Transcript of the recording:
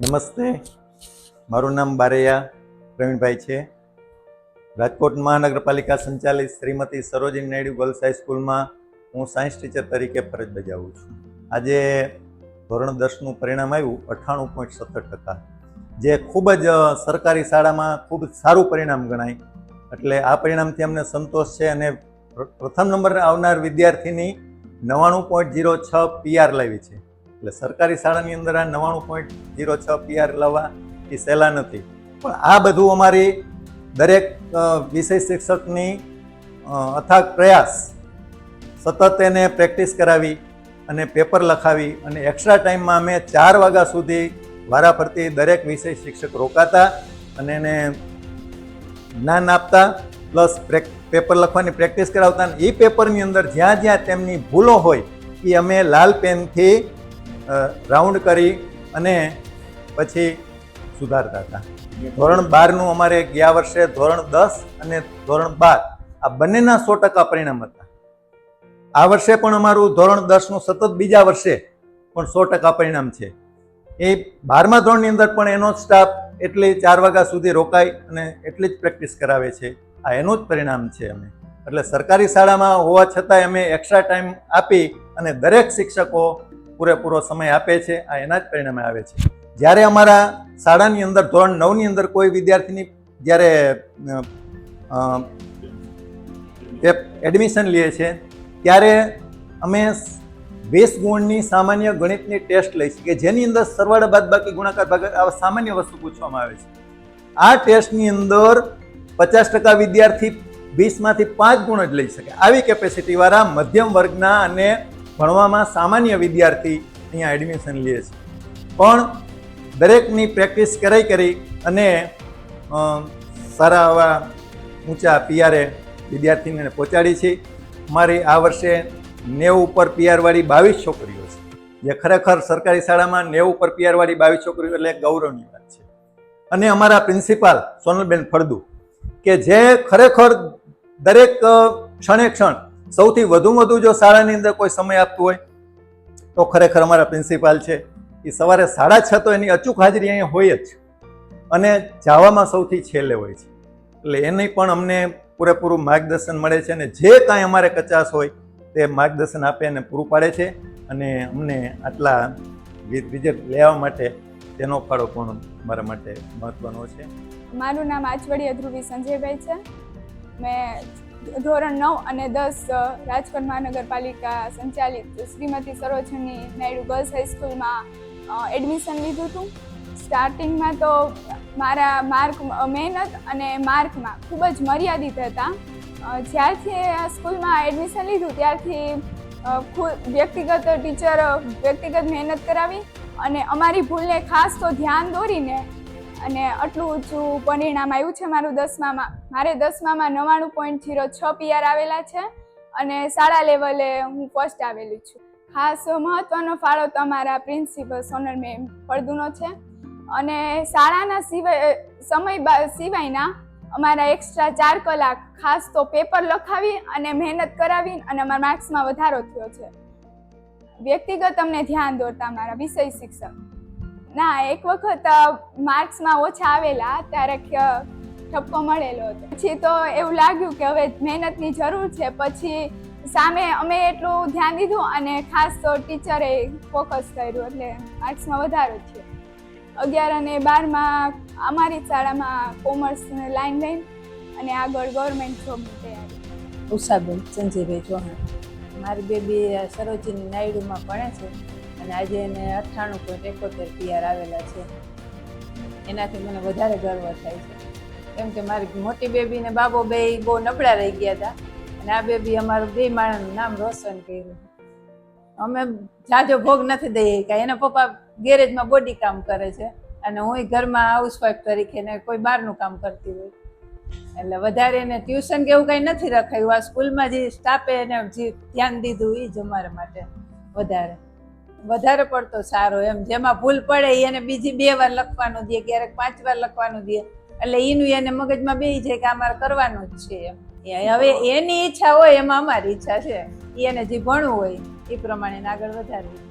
નમસ્તે. મારું નામ બારૈયા પ્રવીણભાઈ છે. રાજકોટ મહાનગરપાલિકા સંચાલિત શ્રીમતી સરોજિની નાયડુ ગર્લ્સ હાઈસ્કૂલમાં હું સાયન્સ ટીચર તરીકે ફરજ બજાવું છું. આજે ધોરણ દસનું પરિણામ આવ્યું, અઠ્ઠાણું પોઈન્ટ સત્તર ટકા. જે ખૂબ જ સરકારી શાળામાં ખૂબ સારું પરિણામ ગણાય. એટલે આ પરિણામથી અમને સંતોષ છે અને પ્રથમ નંબર આવનાર વિદ્યાર્થીની નવ્વાણું પોઈન્ટ જીરો છ પીઆર લાવી છે. એટલે સરકારી શાળાની અંદર આ નવ્વાણું પોઈન્ટ જીરો છ પીઆર લાવવા એ સહેલા નથી. પણ આ બધું અમારી દરેક વિષય શિક્ષકની અથાગ પ્રયાસ સતત એને પ્રેક્ટિસ કરાવી અને પેપર લખાવી અને એક્સ્ટ્રા ટાઈમમાં અમે ચાર વાગ્યા સુધી વારાફરતી દરેક વિષય શિક્ષક રોકાતા અને એને જ્ઞાન આપતા, પ્લસ પેપર લખવાની પ્રેક્ટિસ કરાવતા અને એ પેપરની અંદર જ્યાં જ્યાં તેમની ભૂલો હોય એ અમે લાલ પેનથી રાઉન્ડ કરી અને પછી સુધારતા હતા. ધોરણ બારનું અમારે ગયા વર્ષે ધોરણ દસ અને ધોરણ બાર, આ બંનેના સો ટકા પરિણામ હતા. આ વર્ષે પણ અમારું ધોરણ દસનું સતત બીજા વર્ષે પણ સો ટકા પરિણામ છે. એ બારમા ધોરણની અંદર પણ એનો જ સ્ટાફ એટલી ચાર વાગ્યા સુધી રોકાય અને એટલી જ પ્રેક્ટિસ કરાવે છે. આ એનું જ પરિણામ છે અમે એટલે સરકારી શાળામાં હોવા છતાંય અમે એક્સ્ટ્રા ટાઈમ આપી અને દરેક શિક્ષકો પૂરેપૂરો સમય આપે છે, આ એના જ પરિણામે આવે છે. જ્યારે અમારા શાળાની અંદર, ધોરણ નવની અંદર કોઈ વિદ્યાર્થીની જ્યારે એડમિશન લઈએ છે, ત્યારે અમે વીસ ગુણની સામાન્ય ગણિતની ટેસ્ટ લઈ છે કે જેની અંદર સરવાળા બાદ બાકી ગુણાકાર ભાગાકાર આવા સામાન્ય વસ્તુ પૂછવામાં આવે છે. આ ટેસ્ટની અંદર પચાસ ટકા વિદ્યાર્થી વીસમાંથી પાંચ ગુણ જ લઈ શકે. આવી કેપેસિટીવાળા મધ્યમ વર્ગના અને ભણવામાં સામાન્ય વિદ્યાર્થી અહીંયા એડમિશન લે છે. પણ દરેકની પ્રેક્ટિસ કરાઈ કરી અને સારા આવા ઊંચા પીઆરે વિદ્યાર્થીને પહોંચાડી છે. મારી આ વર્ષે નેવું ઉપર પીઆરવાળી બાવીસ છોકરીઓ છે. જે ખરેખર સરકારી શાળામાં નેવું ઉપર પીઆરવાળી બાવીસ છોકરીઓ એટલે ગૌરવની વાત છે. અને અમારા પ્રિન્સિપાલ સોનલબેન ફળદુ કે જે ખરેખર દરેક ક્ષણે ક્ષણ સૌથી વધુ વધુ જો શાળાની અંદર કોઈ સમય આપતું હોય, તો ખરેખર અમારા પ્રિન્સિપાલ છે, એ સવારે સાડા છ તો એની અચૂક હાજરી અહીંયા હોય જ. અને જાવામાં સૌથી છેલ્લે હોય છે. એટલે એની પણ અમને પૂરેપૂરું માર્ગદર્શન મળે છે અને જે કાંઈ અમારે કચાશ હોય, તે માર્ગદર્શન આપે અને પૂરું પાડે છે. અને અમને આટલા રિઝલ્ટ લેવા માટે તેનો ફાળો પણ મારા માટે મહત્વનો છે. મારું નામ આચવડિયા અધ્રુવી સંજયભાઈ છે. મેં ધોરણ નવ અને દસ રાજકોટ મહાનગરપાલિકા સંચાલિત શ્રીમતી સરોજની નાયડુ ગર્લ્સ હાઈસ્કૂલમાં એડમિશન લીધું હતું સ્ટાર્ટિંગમાં તો મારા માર્ક મહેનત અને માર્કમાં ખૂબ જ મર્યાદિત હતા. જ્યારથી આ સ્કૂલમાં એડમિશન લીધું, ત્યારથી ખુદ વ્યક્તિગત ટીચર, વ્યક્તિગત મહેનત કરાવી અને અમારી ભૂલને ખાસ તો ધ્યાન દોરીને અને આટલું ઊંચું પરિણામ આવ્યું છે મારું દસમામાં. મારે દસમામાં નવ્વાણું પોઈન્ટ જીરો છ પીઆર આવેલા છે અને શાળા લેવલે હું ફર્સ્ટ આવેલી છું. ખાસ મહત્વનો ફાળો તમારા પ્રિન્સિપલ સોનલ મેમ ફળદુનો છે. અને શાળાના સિવાય સમય સિવાયના અમારા એક્સ્ટ્રા ચાર કલાક ખાસ તો પેપર લખાવી અને મહેનત કરાવી અને અમારા માર્ક્સમાં વધારો થયો છે. વ્યક્તિગત અમને ધ્યાન દોરતા મારા વિષય શિક્ષક. ના, એક વખત માર્ક્સમાં ઓછા આવેલા, ત્યારે ઠપકો મળેલો હતો. પછી તો એવું લાગ્યું કે હવે મહેનતની જરૂર છે, પછી સામે અમે એટલું ધ્યાન દીધું અને ખાસ તો ટીચરે ફોકસ કર્યું, એટલે માર્ક્સમાં વધારો થયો. અગિયાર અને બારમાં અમારી શાળામાં કોમર્સ લાઈન લઈને અને આગળ ગવર્મેન્ટ જોબની તૈયારી ઉષાબેન સંજયભાઈ ચૌહાણ. મારી બેબી સરોજિની નાયડુમાં ભણે છે. અને આજે એને અઠ્ઠાણું પોઈન્ટ એકોતેર પીઆર આવેલા છે. એનાથી મને વધારે ગર્વ થાય છે. કેમ કે મારી મોટી બેબી ને બાબો બે બહુ નબળા રહી ગયા હતા. અને આ બેબી અમારું બે માણસનું નામ રોશન કર્યું અમે જાજો ભોગ નથી દઈએ કે એના પપ્પા ગેરેજમાં બોડી કામ કરે છે. અને હું ઘરમાં હાઉસવાઈફ તરીકે ને કોઈ બહારનું કામ કરતી હોય. એટલે વધારે એને ટ્યુશન કે એવું કંઈ નથી રખાયું. આ સ્કૂલમાં જે સ્ટાફે એને જે ધ્યાન દીધું એ જ અમારા માટે વધારે. વધારે પડતો સારો એમ. જેમાં ભૂલ પડે એને બીજી બે વાર લખવાનું દે, ક્યારેક પાંચ વાર લખવાનું દે. એટલે એનું એને મગજમાં બે છે કે અમારે કરવાનું જ છે એમ. હવે એની ઈચ્છા હોય, એમાં અમારી ઈચ્છા છે. એને જે ભણવું હોય એ પ્રમાણે આગળ વધારવું.